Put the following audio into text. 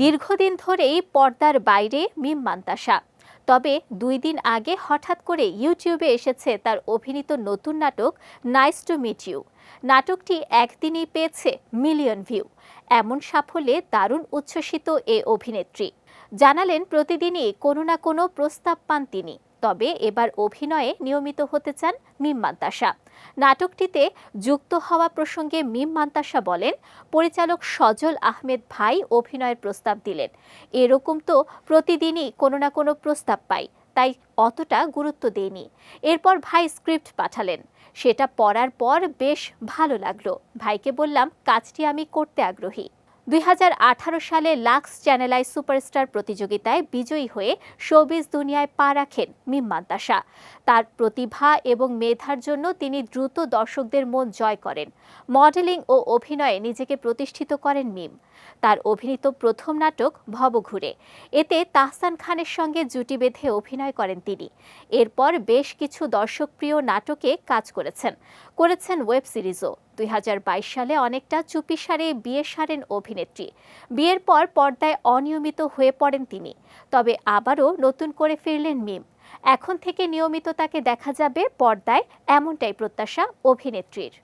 দীর্ঘদিন ধরেই পর্দার বাইরে মিম মান্তাসা। তবে দুই দিন আগে হঠাৎ করে ইউটিউবে এসেছে তার অভিনীত নতুন নাটক নাইস টু মিট ইউ নাটকটি একদিনই পেয়েছে মিলিয়ন ভিউ। এমন সাফল্যে দারুণ উচ্ছ্বসিত এ অভিনেত্রী। জানালেন, প্রতিদিনই কোনো না কোনো প্রস্তাব পান তিনি। তবে এবার অভিনয়ে নিয়মিত হতে চান মিম মান্তাসা। নাটকটিতে যুক্ত হওয়া প্রসঙ্গে মিম মান্তাসা বলেন, পরিচালক সজল আহমেদ ভাই অভিনয়ের প্রস্তাব দিলেন। এরকম তো প্রতিদিনই কোনো না কোনো প্রস্তাব পাই, তাই অতটা গুরুত্ব দেইনি। এরপর ভাই স্ক্রিপ্ট পাঠালেন। সেটা পড়ার পর বেশ ভালো লাগল। ভাইকে বললাম, কাজটি আমি করতে আগ্রহী। দুই হাজার আঠারো সালে লাক্স চ্যানেল আই সুপারস্টার প্রতিযোগিতায় বিজয়ী হয়ে শোবিজ দুনিয়ায় পা রাখেন মিম মান্তাসা তার প্রতিভা এবং মেধার জন্য তিনি দ্রুত দর্শকদের মন জয় করেন। মডেলিং ও অভিনয়ে নিজেকে প্রতিষ্ঠিত করেন মিম। তার অভিনীত প্রথম নাটক ভবঘুরে এতে তাহসান খানের সঙ্গে জুটি বেঁধে অভিনয় করেন তিনি। এরপর বেশ কিছু দর্শকপ্রিয় নাটকে কাজ করেছেন। করেছেন ওয়েব সিরিজও। দুই হাজার বাইশ সালে অনেকটা চুপি সারে বিয়ে সারেন অভিনেত্রী। বিয়ের পর পর্দায় অনিয়মিত হয়ে পড়েন তিনি। তবে আবারও নতুন করে ফিরলেন মিম। এখন থেকে নিয়মিত তাকে দেখা যাবে পর্দায়, এমনটাই প্রত্যাশা অভিনেত্রীর।